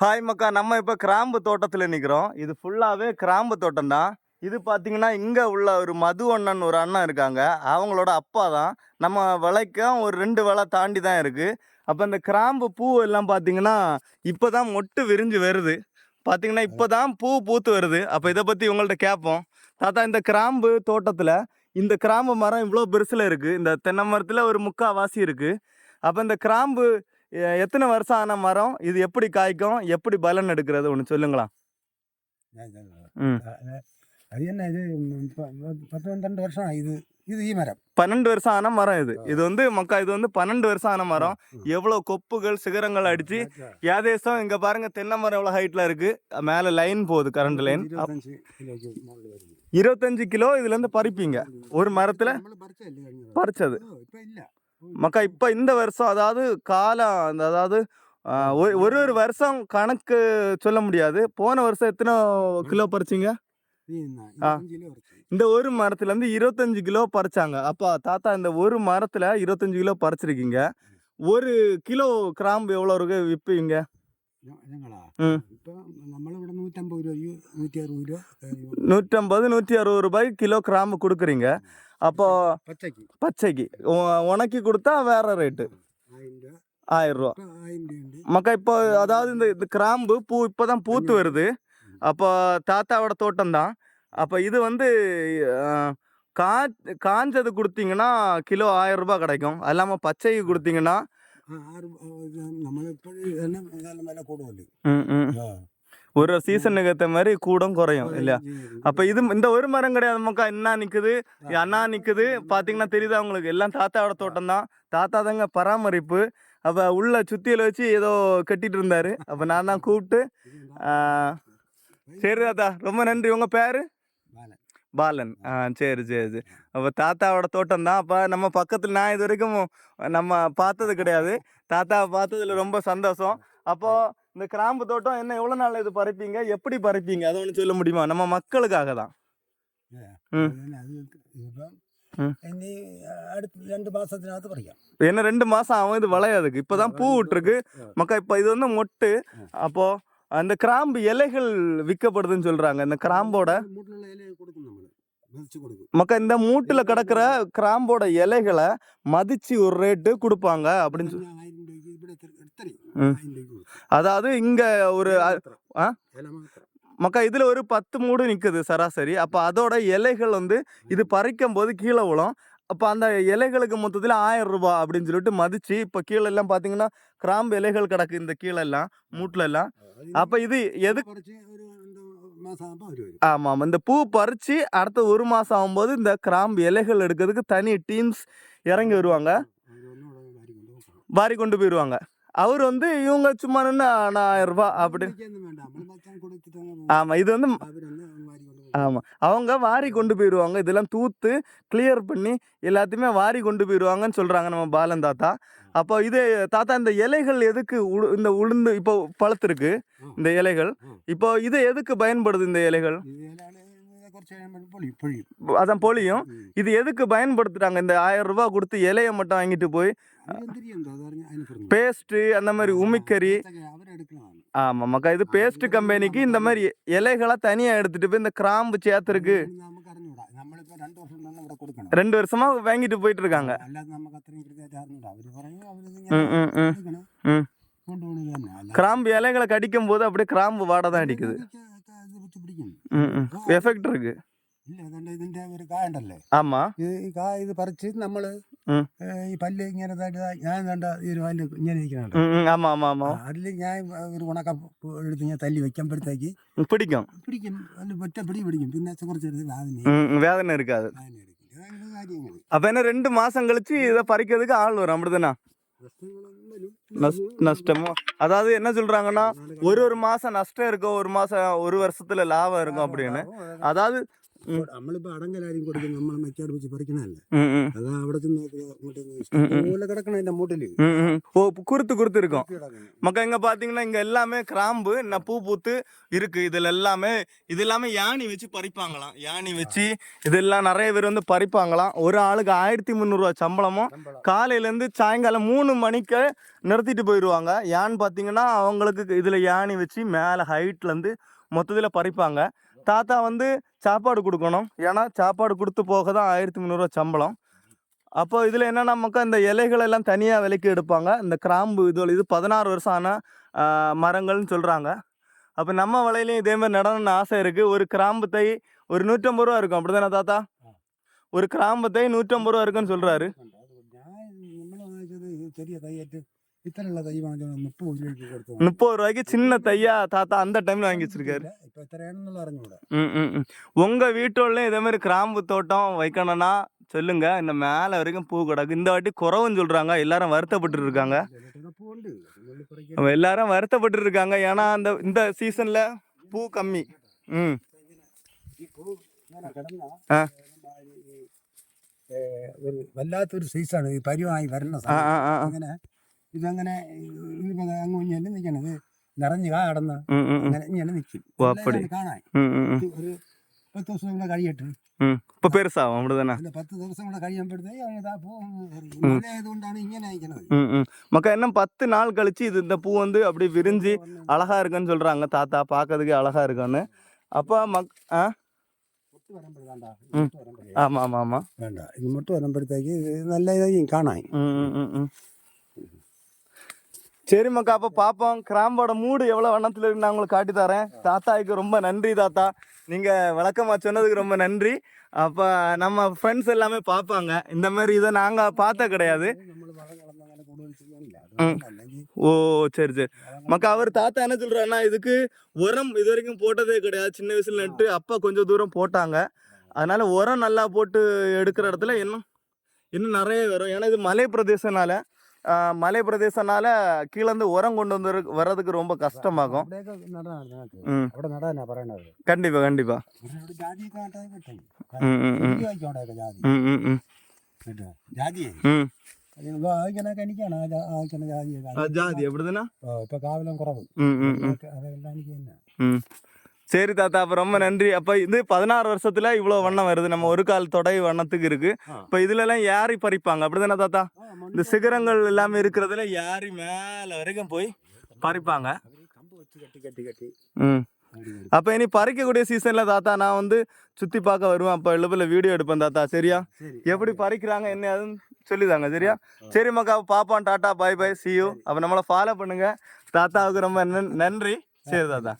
Hi மக்கா. நம்ம இப்போ கிராம்பு தோட்டத்தில் நிற்கிறோம் இது ஃபுல்லாகவே கிராம்பு தோட்டம் தான். இது பார்த்தீங்கன்னா இங்கே உள்ள ஒரு மது அண்ணன் ஒரு அண்ணன் இருக்காங்க. அவங்களோட அப்பா தான். நம்ம விலைக்கும் ஒரு ரெண்டு விலை தாண்டி தான் இருக்குது அப்போ இந்த கிராம்பு பூ எல்லாம் பார்த்தீங்கன்னா இப்போ தான் மொட்டு விரிஞ்சு வருது. பார்த்தீங்கன்னா இப்போ தான் பூ பூத்து வருது. அப்போ இதை பற்றி உங்கள்கிட்ட கேட்போம் தாத்தா இந்த கிராம்பு தோட்டத்தில் இந்த கிராம்பு மரம் இவ்வளோ பெருசில் இருக்குது இந்த தென்னை மரத்தில் ஒரு முக்காவாசி இருக்குது அப்போ இந்த கிராம்பு எத்தனை வருஷம் ஆன மரம்? இது எப்படி காய்க்கும்? எப்படி பலன் எடுக்கிறது? ஒன்று சொல்லுங்களா. அது என்ன இது? பத்து பன்னெண்டு வருஷம் இது இது ஈ மரம். பன்னெண்டு வருஷம் ஆன மரம் இது. இது வந்து மக்கா இது வந்து பன்னெண்டு வருஷம் ஆன மரம். எவ்வளோ கொப்புகள் சிகரங்கள் அடிச்சு ஏதேசம் இங்க பாருங்க தென்னை மரம் எவ்வளோ ஹைட்ல இருக்கு. மேல லைன் போகுது கரண்ட் லைன் இருபத்தஞ்சு கிலோ இதுல இருந்து பறிப்பீங்க. ஒரு மரத்துல? பறிச்சது. மக்கா இப்போ இந்த வருஷம் அதாவது காலம் அந்த அதாவது ஒரு ஒரு வருஷம் கணக்கு சொல்ல முடியாது. போன வருஷம் எத்தனை கிலோ பறிச்சிங்க? இந்த ஒரு மரத்துல இருந்து இருபத்தஞ்சு கிலோ பறிச்சாங்க. அப்பா தாத்தா இந்த ஒரு மரத்துல இருபத்தஞ்சு கிலோ பறிச்சிருக்கீங்க. ஒரு கிலோ கிராம்பு எவ்வளோ இருக்கு விற்பீங்க நூற்றம்பது நூற்றி அறுபது ரூபாய்க்கு கிலோ கிராம்பு கொடுக்குறீங்க. அப்போ പച്ചക്ക് பச்சைக்கு உ- உனக்கி கொடுத்தா வேற ரேட்டு ആയിരം രൂപ ஆயிரம் ரூபா ഇപ്പൊ ஆயிரம் രൂപ ഉണ്ട് மக்கா இப்போ அதாவது இந்த இந்த கிராம்பு பூ இப்போதான் பூத்து வருது அப்போ தாத்தாவோட தோட்டம் தான் அப்போ இது வந்து அஹ், கா காஞ்சது கொடுத்தீங்கன்னா கிலோ ஆயிரம் ரூபாய் கிடைக்கும் அது இல்லாமல் பச்சைக்கு கொடுத்தீங்கன்னா ആ, ആറ് ആ, ഇത് നമ്മളിപ്പോഴും തന്നെ നല്ല വില കൂടുതൽ ஒரு சீசனுக்கு ஏற்ற மாதிரி கூடும் குறையும் இல்லையா? அப்போ இது இந்த ஒரு மரம் கிடையாது மக்கா. என்ன நிற்குது அண்ணா நிற்குது பார்த்தீங்கன்னா தெரியுதா உங்களுக்கு? எல்லாம் தாத்தாவோட தோட்டம் தான் தாத்தா தாங்க பராமரிப்பு. அப்போ உள்ள சுத்தியில வச்சு ஏதோ கட்டிட்டு இருந்தாரு. அப்போ நான் தான் கூப்பிட்டு சரி தாத்தா ரொம்ப நன்றி. உங்கள் பேர்? பாலன். ஆ சரி சரி சரி. அப்போ தாத்தாவோட தோட்டம் தான் அப்போ நம்ம பக்கத்தில் நான் இது வரைக்கும் நம்ம பார்த்தது கிடையாது. தாத்தாவை பார்த்ததுல ரொம்ப சந்தோஷம். அப்போ இந்த கிராம்பு தோட்டம் என்ன எவ்வளோ நாள் இது பறப்பீங்க? எப்படி பறிப்பீங்க? அதை ஒன்று சொல்ல முடியுமா? நம்ம மக்களுக்காக தான். என்ன ரெண்டு மாசம் ஆகும் இது விளையாதுக்கு. இப்பதான் பூ விட்டுருக்கு மக்கா இப்ப இது வந்து மொட்டு. அப்போ அந்த கிராம்பு இலைகள் விற்கப்படுதுன்னு சொல்றாங்க. இந்த கிராம்போட மக்கா இந்த மூட்டுல கிடக்குற கிராம்போட இலைகளை மதிச்சு ஒரு ரேட்டு கொடுப்பாங்க அப்படின்னு சொல்லி அதாவது இங்க ஒரு மக்கா இதில் ஒரு பத்து மூடு நிற்குது சராசரி. அப்போ அதோட இலைகள் வந்து இது பறிக்கும் போது கீழே விழும். அப்போ அந்த இலைகளுக்கு மொத்தத்தில் ஆயிரம் ரூபா அப்படின்னு சொல்லிட்டு மதிச்சு இப்போ கீழே எல்லாம் பார்த்தீங்கன்னா கிராம்பு இலைகள் கிடக்கு இந்த கீழே எல்லாம் மூட்டில் எல்லாம். அப்போ இது எது ஆமாம் இந்த பூ பறித்து அடுத்த ஒரு மாதம் ஆகும்போது இந்த கிராம்பு இலைகள் எடுக்கிறதுக்கு தனி டீம்ஸ் இறங்கி வருவாங்க. வாரி கொண்டு போயிடுவாங்க அவர் வந்து இவங்க சும்மா நின்று ஆயிரம் ரூபாய் அப்படி ஆமா இது வந்து ஆமா அவங்க வாரி கொண்டு போயிடுவாங்க. இதெல்லாம் தூத்து கிளியர் பண்ணி எல்லாத்தையுமே வாரி கொண்டு போயிடுவாங்கன்னு சொல்றாங்க நம்ம பாலன் தாத்தா. அப்போ இது தாத்தா இந்த இலைகள் எதுக்கு உ இந்த உளுந்து இப்போ பழத்திருக்கு இந்த இலைகள். இப்போ இது எதுக்கு பயன்படுது இந்த இலைகள்? அதான் பொழியும். இது எதுக்கு பயன்படுத்துறாங்க? இந்த ஆயிரம் ரூபாய் கொடுத்து இலையை மட்டும் வாங்கிட்டு போய் பேஸ்ட்டு அந்த மாதிரி உமிக்கறி. ஆமாம் மக்கா இது பேஸ்ட் கம்பெனிக்கு இந்த மாதிரி இலைகளாக தனியாக எடுத்துட்டு போய் இந்த கிராம்பு சேத்துருக்கு ரெண்டு வருஷமா வாங்கிட்டு போயிட்டு இருக்காங்க. கிராம்பு இலைகளை கடிக்கும் போது அப்படியே கிராம்பு வாடை தான் அடிக்குது. ഇതൊക്കെ ഇത് വെച്ച് പിടിക്കും எஃபெக்ட் இருக்கு ഇല്ല അതുകൊണ്ട് ഇതിന്റെ ഒരു കായുണ്ടല്ലേ ஆமா ഇത് ഈ കായ ഇത് പറിച്ച് നമ്മള് ഉം. ഏ, ഈ പല്ല് ഇങ്ങനെ ഇതായിട്ട് ഇതാ- ഞാൻ കണ്ട ഈ ഒരു പല്ല് ഇങ്ങനെ ഇരിക്കണുണ്ട് ம், ம், ஆமா ஆமா ஆமா അതിൽ ഞാൻ ഒരു ഉണക്ക എടുത്ത് ഞാൻ തല്ലി വെക്കുമ്പോഴത്തേക്ക് ம், പിടിക്കും പിടിക്കും അതിൽ ഒറ്റ പിടി പിടിക്കും പിന്നെ കുറച്ച് എടുത്ത് വേദന ம், ம், வேதனை இருக்காது വേദന എടുക്കും അതാണ് കാര്യങ്ങൾ அப்ப என்ன ரெண்டு மாசம் கழிச்சு இதை பறிக்கிறதுக்கு ஆள் வரும் அப்படிதானே நஷ்- நஷ்டமோ அதாவது என்ன சொல்றாங்கன்னா ஒரு ஒரு மாசம் நஷ்டம் இருக்கும் ஒரு மாசம் ஒரு வருஷத்துல லாபம் இருக்கும் அப்படின்னு அதாவது. നമ്മളിപ്പോ അടങ്കലാരും കൊടുക്കും നമ്മൾ മറ്റാട് വെച്ച് പറിക്കണല്ലേ ഉം, ഉം, അതാ അവിടെ ചെന്ന് അങ്ങോട്ട് ഇഷ്ടംപോലെ കിടക്കണ എന്റെ മൂട്ടില് ம், ம். ஓ குருத்து குருத்து இருக்கும் കിടക്കണം. மக்கா இங்க பாத்தீங்கன்னா இங்க எல்லாமே கிராம்பு இன்னும் பூ பூத்து இருக்கு இதுல எல்லாமே இது எல்லாமே யானி வச்சு பறிப்பாங்களாம் யானி வச்சு இதெல்லாம் நிறைய பேர் வந்து பறிப்பாங்களாம் ஒரு ஆளுக்கு ஆயிரத்தி முந்நூறுவா சம்பளமும் சம்பளம். காலையில இருந்து சாயங்காலம் மூணு மணிக்கு நிறுத்திட்டு போயிடுவாங்க ஏன்னு பாத்தீங்கன்னா அவங்களுக்கு இதுல யானி வச்சு மேல ஹைட்ல இருந்து மொத்தத்துல பறிப்பாங்க தாத்தா வந்து சாப்பாடு கொடுக்கணும். ஏன்னா சாப்பாடு கொடுத்து போக தான் ஆயிரத்தி முந்நூறுவா சம்பளம். அப்போ இதில் என்னன்னா மக்கா இந்த இலைகள் எல்லாம் தனியாக விலைக்கு எடுப்பாங்க. இந்த கிராம்பு இது இது பதினாறு வருஷம் ஆன ஆ, மரங்கள்னு சொல்கிறாங்க அப்போ நம்ம வலையிலையும் இதே மாதிரி நடணும்னு ஆசை இருக்குது ஒரு கிராம்பு தை ஒரு நூற்றம்பது ரூபா இருக்கும். அப்படிதானே தாத்தா? ஒரு கிராம்பு தை நூற்றம்பது ரூபா இருக்குன்னு சொல்கிறாரு അത് ഞാൻ നമ്മള് വാങ്ങിച്ചത് ഈ ചെറിയ തൈയായിട്ട് ഇത്രയുള്ള തൈ വാങ്ങിച്ചത് മുപ്പത് രൂപയ്ക്ക് കൊടുത്തു முப்பது ரூபாய்க்கு சின்ன தையா தாத்தா அந்த டைமில் வாங்கி வச்சிருக்காரு ഇപ്പൊ എത്രയാണെന്നുള്ള അറിഞ്ഞൂടാ ம் ம் ம். உங்க வீட்டோடலையும் இதே மாதிரி கிராம்பு தோட்டம் வைக்கணும்னா சொல்லுங்க இந்த மேலே வரைக்கும் பூ கிடக்கு இந்த வாட்டி குறவுன்னு சொல்றாங்க எல்லாரும் வருத்தப்பட்டு இருக்காங்க ഇതിലൊക്കെ പൂവുണ്ട് അതുകൊണ്ട് പറിക്കാൻ அவ எல்லாரும் வருத்தப்பட்டு இருக்காங்க ஏன்னா அந்த இந்த சீசன்ல பூ கம்மி ம் ഈ പൂ ഇങ്ങനെ കിടന്നാ, ആ. ഈ, ഏ, ഒരു വല്ലാത്തൊരു സൈസാണ് ഈ പരിവായി വരുന്ന ആ സമയം ആ ആ ആ. അങ്ങനെ ഇതങ്ങനെ ഇതിപ്പോ അങ്ങ് ഇങ്ങനെ നിൽക്കണത് നിറഞ്ഞു കാ കിടന്ന് ம் ம் ம். അങ്ങനെ ഇങ്ങനെ നിൽക്കും ഓ, അപ്പടി. കാണാൻ ம் ம் ம். ഇത് ഒരു പത്ത് ദിവസം കൂടെ കഴിയട്ടെ ம் இப்போ பெருசாகும் அப்படிதானே അല്ല പത്ത് ദിവസം കൂടെ കഴിയുമ്പോഴത്തേക്ക് അങ്ങ് ഇതാ പൂ ഉം. മഴ ആയതുകൊണ്ടാണ് ഇങ്ങനെ അയക്കണത് ம் ம் மக்கா இன்னும் பத்து நாள் கழிச்சு இது இந்த பூ வந்து அப்படி விரிஞ்சு அழகா இருக்குன்னு சொல்றாங்க தாத்தா பார்க்கறதுக்கு அழகா இருக்குன்னு அப்போ மக் ஆ മുട്ട് വരുമ്പോഴാണ്ടാ ഉം. മുട്ട് വരുമ്പോഴേ ஆமா ஆமா ஆமா വേണ്ട ഇത് മുട്ട് വരുമ്പോഴത്തേക്ക് ഇത് നല്ല ഇതായി കാണാൻ ம் ம் ம் ம் சரி மக்கா அப்போ பார்ப்போம் கிராம்போட மூடு எவ்வளோ வண்ணத்தில் இருக்கு நான் உங்களுக்கு காட்டி தரேன். தாத்தாவுக்கு ரொம்ப நன்றி தாத்தா. நீங்கள் விளக்கமாக சொன்னதுக்கு ரொம்ப நன்றி. அப்போ நம்ம ஃப்ரெண்ட்ஸ் எல்லாமே பார்ப்பாங்க இந்த மாதிரி இதை நாங்கள் பார்த்த கிடையாது. ஓ சரி சரி. மக்கா அவர் தாத்தா என்ன சொல்கிறாருன்னா இதுக்கு உரம் இது வரைக்கும் போட்டதே கிடையாது. சின்ன வயசுல நட்டு அப்பா கொஞ்சம் தூரம் போட்டாங்க. அதனால உரம் நல்லா போட்டு எடுக்கிற இடத்துல இன்னும் இன்னும் நிறைய வரும். ஏன்னா இது மலை பிரதேசனால மலை பிரதேசனால கீழே இருந்து உரம் கொண்டு வந்து வர்றதுக்கு ரொம்ப கஷ்டமாகும் അവിടെയൊക്കെ നടാനാണ് ഞങ്ങൾക്ക് ഉം. അവിടെ നടാനാ പറയണത് கண்டிப்பா கண்டிப்பா പക്ഷെ അവിടെ ജാതിയൊക്കെ നട്ടാൽ കിട്ടും ഉം, ഉം, ഉം. അവിടെയൊക്കെ ജാതി ம் ம் ம் കേട്ടോ ജാതിയെ ம் അതിന് ആയിക്കണൊക്കെ എനിക്കാണ് ആ ജാ- ആയിക്കണ ജാതിയൊക്കെ ஆ, ஜாதி அப்படிதானே ഓ, ഇപ്പൊ കാവലം കുറവ് ம் ம் ம் അതൊക്കെ- അതെല്ലാം എനിക്ക് തന്നെ ம் சரி தாத்தா அப்ப ரொம்ப நன்றி. அப்ப இது பதினாறு வருஷத்துல இவ்வளவு வண்ணம் வருது. நம்ம ஒரு கால் தொடை வண்ணத்துக்கு இருக்கு. இப்ப இதுல எல்லாம் யாரி பறிப்பாங்க? அப்படிதானே தாத்தா? இந்த சிகரங்கள் எல்லாமே இருக்கிறதுல யாரி மேல வரைக்கும் போய் பறிப்பாங்க. ம். அப்போ இனி பறிக்கக்கூடிய சீசனில் தாத்தா நான் வந்து சுற்றி பார்க்க வருவேன். அப்போ எழுப்பில் வீடியோ எடுப்பேன் தாத்தா. சரியா? எப்படி பறிக்கிறாங்க என்ன அதுன்னு சொல்லிதாங்க. சரியா? சரி மக்கா பாப்பான் டாட்டா பாய் பாய் சியூ அப்போ நம்மளை ஃபாலோ பண்ணுங்க. தாத்தாவுக்கு ரொம்ப நன்றி. சரி தாத்தா.